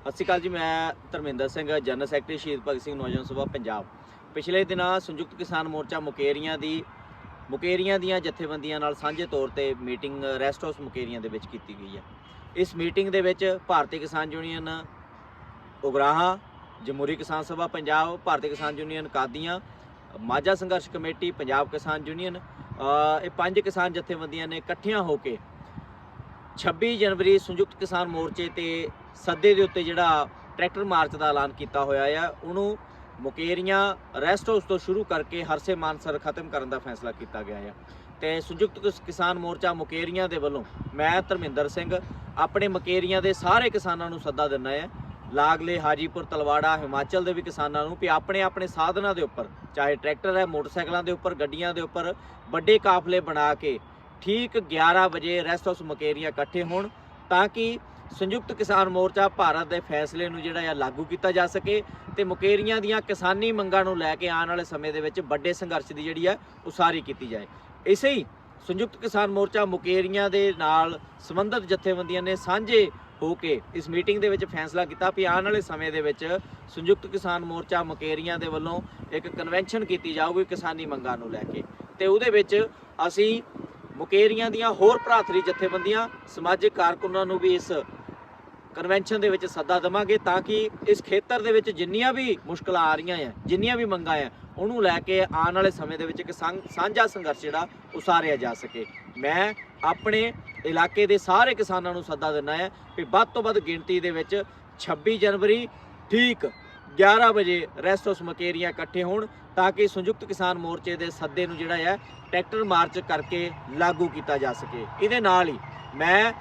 ਸਤਿ ਸ਼੍ਰੀ ਅਕਾਲ ਜੀ, ਮੈਂ ਧਰਮਿੰਦਰ ਸਿੰਘ, ਜਨਰਲ ਸੈਕਟਰੀ ਸ਼ਹੀਦ ਭਗਤ ਸਿੰਘ, ਨੌਜਵਾਨ ਸਭਾ ਪੰਜਾਬ। ਪਿਛਲੇ ਦਿਨਾਂ ਸੰਯੁਕਤ ਕਿਸਾਨ ਮੋਰਚਾ ਮੁਕੇਰੀਆਂ ਦੀ, ਮੁਕੇਰੀਆਂ ਦੀਆਂ ਜਥੇਬੰਦੀਆਂ ਨਾਲ ਸਾਂਝੇ ਤੌਰ ਤੇ ਮੀਟਿੰਗ, ਰੈਸਟ ਹਾਊਸ ਮੁਕੇਰੀਆਂ ਦੇ ਵਿੱਚ ਕੀਤੀ ਗਈ ਹੈ। ਇਸ ਮੀਟਿੰਗ ਦੇ ਵਿੱਚ ਭਾਰਤੀ ਕਿਸਾਨ ਯੂਨੀਅਨ ਉਗਰਾਹਾਂ, ਜਮਹੂਰੀ ਕਿਸਾਨ ਸਭਾ ਪੰਜਾਬ, ਭਾਰਤੀ ਕਿਸਾਨ ਯੂਨੀਅਨ ਕਾਦੀਆਂ, ਮਾਝਾ ਸੰਘਰਸ਼ ਕਮੇਟੀ, ਪੰਜਾਬ ਕਿਸਾਨ ਯੂਨੀਅਨ ਇਹ ਪੰਜ ਕਿਸਾਨ ਜਥੇਬੰਦੀਆਂ ਨੇ ਇਕੱਠੀਆਂ ਹੋ ਕੇ 26 ਜਨਵਰੀ ਸੰਯੁਕਤ ਕਿਸਾਨ ਮੋਰਚੇ ਤੇ ਸੱਦੇ ਦੇ ਉੱਤੇ ਜਿਹੜਾ ਟਰੈਕਟਰ ਮਾਰਚ ਦਾ ਐਲਾਨ ਕੀਤਾ ਹੋਇਆ ਆ, ਉਹਨੂੰ ਮੁਕੇਰੀਆਂ ਰੈਸਟ ਹਾਊਸ ਤੋਂ ਸ਼ੁਰੂ ਕਰਕੇ ਹਰਸੇ ਮਾਨਸਰ ਖਤਮ ਕਰਨ ਦਾ ਫੈਸਲਾ ਕੀਤਾ ਗਿਆ ਹੈ ਤੇ ਸੰਯੁਕਤ ਕਿਸਾਨ ਮੋਰਚਾ ਮੁਕੇਰੀਆਂ ਦੇ ਵੱਲੋਂ ਮੈਂ ਧਰਮਿੰਦਰ ਸਿੰਘ ਆਪਣੇ ਮੁਕੇਰੀਆਂ ਦੇ ਸਾਰੇ ਕਿਸਾਨਾਂ ਨੂੰ ਸੱਦਾ ਦਿੰਦਾ ਹੈ ਲਾਗਲੇ, ਹਾਜੀਪੁਰ, ਤਲਵਾੜਾ, ਹਿਮਾਚਲ ਦੇ ਵੀ ਕਿਸਾਨਾਂ ਨੂੰ ਵੀ ਆਪਣੇ ਆਪਣੇ ਸਾਧਨਾਂ ਦੇ ਉੱਪਰ, ਚਾਹੇ ਟਰੈਕਟਰ ਹੈ, ਮੋਟਰਸਾਈਕਲਾਂ ਦੇ ਉੱਪਰ, ਗੱਡੀਆਂ ਦੇ ਉੱਪਰ ਵੱਡੇ ਕਾਫਲੇ ਬਣਾ ਕੇ ਠੀਕ 11 ਵਜੇ ਰੈਸਟ ਹਾਊਸ ਮਕੇਰੀਆਂ ਇਕੱਠੇ ਹੋਣ ਤਾਂ ਕਿ ਸੰਯੁਕਤ ਕਿਸਾਨ ਮੋਰਚਾ ਭਾਰਤ ਦੇ ਫੈਸਲੇ ਨੂੰ ਜਿਹੜਾ ਆ ਲਾਗੂ ਕੀਤਾ ਜਾ ਸਕੇ ਤੇ ਮੁਕੇਰੀਆਂ ਦੀਆਂ ਕਿਸਾਨੀ ਮੰਗਾਂ ਨੂੰ ਲੈ ਕੇ ਆਉਣ ਵਾਲੇ ਸਮੇਂ ਦੇ ਵਿੱਚ ਵੱਡੇ ਸੰਘਰਸ਼ ਦੀ ਜਿਹੜੀ ਆ ਉਸਾਰੀ ਕੀਤੀ ਜਾਏ। ਇਸੇ ਹੀ ਸੰਯੁਕਤ ਕਿਸਾਨ ਮੋਰਚਾ ਮੁਕੇਰੀਆਂ ਦੇ ਨਾਲ ਸੰਬੰਧਿਤ ਜਥੇਬੰਦੀਆਂ ਨੇ ਸਾਂਝੇ ਹੋ ਕੇ ਇਸ ਮੀਟਿੰਗ ਦੇ ਵਿੱਚ ਫੈਸਲਾ ਕੀਤਾ ਵੀ ਆਉਣ ਵਾਲੇ ਸਮੇਂ ਦੇ ਵਿੱਚ ਸੰਯੁਕਤ ਕਿਸਾਨ ਮੋਰਚਾ ਮੁਕੇਰੀਆਂ ਦੇ ਵੱਲੋਂ ਇੱਕ ਕਨਵੈਨਸ਼ਨ ਕੀਤੀ ਜਾਊਗੀ ਕਿਸਾਨੀ ਮੰਗਾਂ ਨੂੰ ਲੈ ਕੇ ਤੇ ਉਹਦੇ ਵਿੱਚ ਅਸੀਂ ਮੁਕੇਰੀਆਂ ਦੀਆਂ ਹੋਰ ਭਰਾਤਰੀ ਜਥੇਬੰਦੀਆਂ, ਸਮਾਜਿਕ ਕਾਰਕੁਨਾਂ ਨੂੰ ਵੀ ਇਸ ਕਨਵੈਨਸ਼ਨ ਦੇ ਵਿੱਚ ਸੱਦਾ ਦੇਵਾਂਗੇ ਤਾਂ ਕਿ ਇਸ ਖੇਤਰ ਦੇ ਵਿੱਚ ਜਿੰਨੀਆਂ ਵੀ ਮੁਸ਼ਕਲਾਂ ਆ ਰਹੀਆਂ ਆ, ਜਿੰਨੀਆਂ ਵੀ ਮੰਗਾਂ ਆ, ਉਹਨੂੰ ਲੈ ਕੇ ਆਉਣ ਵਾਲੇ ਸਮੇਂ ਦੇ ਵਿੱਚ ਇੱਕ ਸੰਘ- ਸਾਂਝਾ ਸੰਘਰਸ਼ ਜਿਹੜਾ ਉਸਾਰਿਆ ਜਾ ਸਕੇ। ਮੈਂ ਆਪਣੇ ਇਲਾਕੇ ਦੇ ਸਾਰੇ ਕਿਸਾਨਾਂ ਨੂੰ ਸੱਦਾ ਦਿੰਦਾ ਹੈ ਕਿ ਵੱਧ ਤੋਂ ਵੱਧ ਗਿਣਤੀ ਦੇ ਵਿੱਚ 26 ਜਨਵਰੀ ਠੀਕ 11 ਵਜੇ ਰੈਸਟ ਹਾਊਸ ਮਕੇਰੀਆਂ ਇਕੱਠੇ ਹੋਣ ਤਾਂ ਕਿ ਸੰਯੁਕਤ ਕਿਸਾਨ ਮੋਰਚੇ ਦੇ ਸੱਦੇ ਨੂੰ ਜਿਹੜਾ ਹੈ ਟਰੈਕਟਰ ਮਾਰਚ ਕਰਕੇ ਲਾਗੂ ਕੀਤਾ ਜਾ ਸਕੇ। ਇਹਦੇ ਨਾਲ ਹੀ ਮੈਂ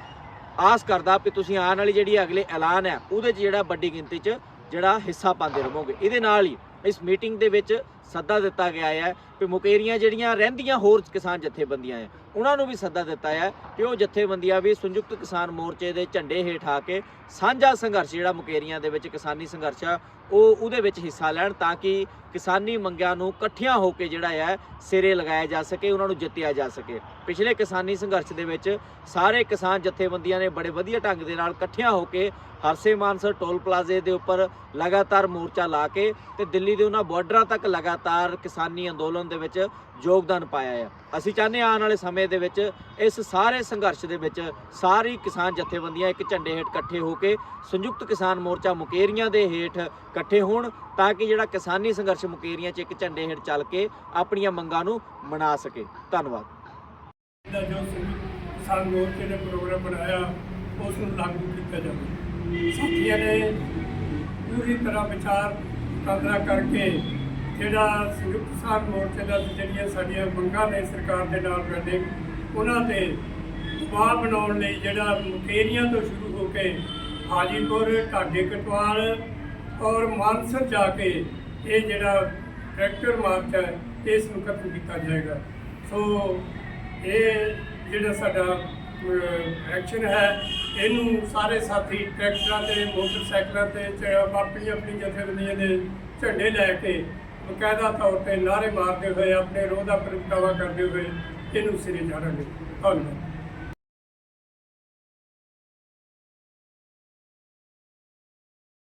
ਆਸ ਕਰਦਾ ਕਿ ਤੁਸੀਂ ਆਉਣ ਵਾਲੀ ਜਿਹੜੀ ਅਗਲੇ ਐਲਾਨ ਹੈ, ਉਹਦੇ 'ਚ ਜਿਹੜਾ ਵੱਡੀ ਗਿਣਤੀ 'ਚ ਜਿਹੜਾ ਹਿੱਸਾ ਪਾਉਂਦੇ ਰਹੋਗੇ। ਇਹਦੇ ਨਾਲ ਹੀ ਇਸ ਮੀਟਿੰਗ ਦੇ ਵਿੱਚ ਸੱਦਾ ਦਿੱਤਾ ਗਿਆ ਹੈ ਕਿ ਮੁਕੇਰੀਆਂ ਜਿਹੜੀਆਂ ਰਹਿੰਦੀਆਂ ਹੋਰ ਕਿਸਾਨ ਜਥੇਬੰਦੀਆਂ ਹੈ, ਉਹਨਾਂ ਨੂੰ ਵੀ ਸੱਦਾ ਦਿੱਤਾ ਹੈ ਕਿ ਉਹ ਜਥੇਬੰਦੀਆਂ ਵੀ ਸੰਯੁਕਤ ਕਿਸਾਨ ਮੋਰਚੇ ਦੇ ਝੰਡੇ ਹੇਠ ਆ ਕੇ ਸਾਂਝਾ ਸੰਘਰਸ਼ ਜਿਹੜਾ ਮੁਕੇਰੀਆਂ ਦੇ ਵਿੱਚ ਕਿਸਾਨੀ ਸੰਘਰਸ਼ ਆ, ਉਹ ਉਹਦੇ ਵਿੱਚ ਹਿੱਸਾ ਲੈਣ ਤਾਂ ਕਿ ਕਿਸਾਨੀ ਮੰਗਾਂ ਨੂੰ ਇਕੱਠਿਆਂ ਹੋ ਕੇ ਜਿਹੜਾ ਹੈ ਸਿਰੇ ਲਗਾਇਆ ਜਾ ਸਕੇ, ਉਹਨਾਂ ਨੂੰ ਜਿੱਤਿਆ ਜਾ ਸਕੇ। ਪਿਛਲੇ ਕਿਸਾਨੀ ਸੰਘਰਸ਼ ਦੇ ਵਿੱਚ ਸਾਰੇ ਕਿਸਾਨ ਜਥੇਬੰਦੀਆਂ ਨੇ ਬੜੇ ਵਧੀਆ ਢੰਗ ਦੇ ਨਾਲ ਇਕੱਠਿਆਂ ਹੋ ਕੇ ਹਰਸੇ ਮਾਨਸਰ ਟੋਲ ਪਲਾਜ਼ੇ ਦੇ ਉੱਪਰ ਲਗਾਤਾਰ ਮੋਰਚਾ ਲਾ ਕੇ ਤੇ ਦਿੱਲੀ ਦੇ ਉਹਨਾਂ ਬਾਰਡਰਾਂ ਤੱਕ ਲਗਾਤਾਰ ਕਿਸਾਨੀ ਅੰਦੋਲਨ ਦੇ ਵਿੱਚ ਯੋਗਦਾਨ ਪਾਇਆ ਹੈ ਅਸੀਂ ਚਾਹੁੰਦੇ ਹਾਂ ਆਉਣ ਵਾਲੇ ਸਮੇਂ ਦੇ ਵਿੱਚ ਇਸ ਸਾਰੇ ਸੰਘਰਸ਼ ਦੇ ਵਿੱਚ ਸਾਰੀ ਕਿਸਾਨ ਜਥੇਬੰਦੀਆਂ ਇੱਕ ਝੰਡੇ ਹੇਠ ਇਕੱਠੇ ਹੋ ਕੇ ਸੰਯੁਕਤ ਕਿਸਾਨ ਮੋਰਚਾ ਮੁਕੇਰੀਆਂ ਦੇ ਹੇਠ ਇਕੱਠੇ ਹੋਣ ਤਾਂ ਕਿ ਜਿਹੜਾ ਕਿਸਾਨੀ ਸੰਘਰਸ਼ ਮੁਕੇਰੀਆਂ 'ਚ ਇੱਕ ਝੰਡੇ ਹੇਠ ਚੱਲ ਕੇ ਆਪਣੀਆਂ ਮੰਗਾਂ ਨੂੰ ਮਨਾ ਸਕੇ। ਧੰਨਵਾਦ। ਦਾ ਜੋ ਕਿਸਾਨ ਮੋਰਚੇ ਨੇ ਪ੍ਰੋਗਰਾਮ ਬਣਾਇਆ, ਉਸ ਨੂੰ ਲਾਗੂ ਕੀਤਾ ਜਾਵੇ। ਸਾਥੀਆਂ ਨੇ ਪੂਰੀ ਤਰ੍ਹਾਂ ਵਿਚਾਰ ਵਟਾਂਦਰਾ ਕਰਕੇ ਜਿਹੜਾ ਸੰਯੁਕਤ ਕਿਸਾਨ ਮੋਰਚੇ ਦਾ ਜਿਹੜੀਆਂ ਸਾਡੀਆਂ ਮੰਗਾਂ ਨੇ ਸਰਕਾਰ ਦੇ ਨਾਲ ਬੈਠੇ ਉਹਨਾਂ ਤੇ ਦਬਾਅ ਬਣਾਉਣ ਲਈ ਜਿਹੜਾ ਮੁਕੇਰੀਆਂ ਤੋਂ ਸ਼ੁਰੂ ਹੋ ਕੇ ਹਾਜੀਪੁਰ, ਢਾਡੇ ਕਟਵਾਲ ਔਰ ਮਾਨਸਰ ਜਾ ਕੇ ਇਹ ਜਿਹੜਾ ਟਰੈਕਟਰ ਮਾਰਚ ਹੈ, ਇਸ ਨੂੰ ਖਤਮ ਕੀਤਾ ਜਾਏਗਾ। ਸੋ ਇਹ ਜਿਹੜਾ ਸਾਡਾ ਐਕਸ਼ਨ ਹੈ, ਇਹਨੂੰ ਸਾਰੇ ਸਾਥੀ ਟਰੈਕਟਰਾਂ ਤੇ, ਮੋਟਰਸਾਈਕਲਾਂ ਤੇ ਚ- ਆਪਣੀ ਆਪਣੀ ਜਥੇਬੰਦੀਆਂ ਦੇ ਝੰਡੇ ਲੈ ਕੇ ਬਕਾਇਦਾ ਤੌਰ ਤੇ ਨਾਅਰੇ ਮਾਰਦੇ ਹੋਏ, ਆਪਣੇ ਰੋਹ ਦਾ ਪ੍ਰਗਟਾਵਾ ਕਰਦੇ ਹੋਏ ਇਹਨੂੰ ਸਿਰੇ ਚਾੜਾਂਗੇ ਧੰਨਵਾਦ।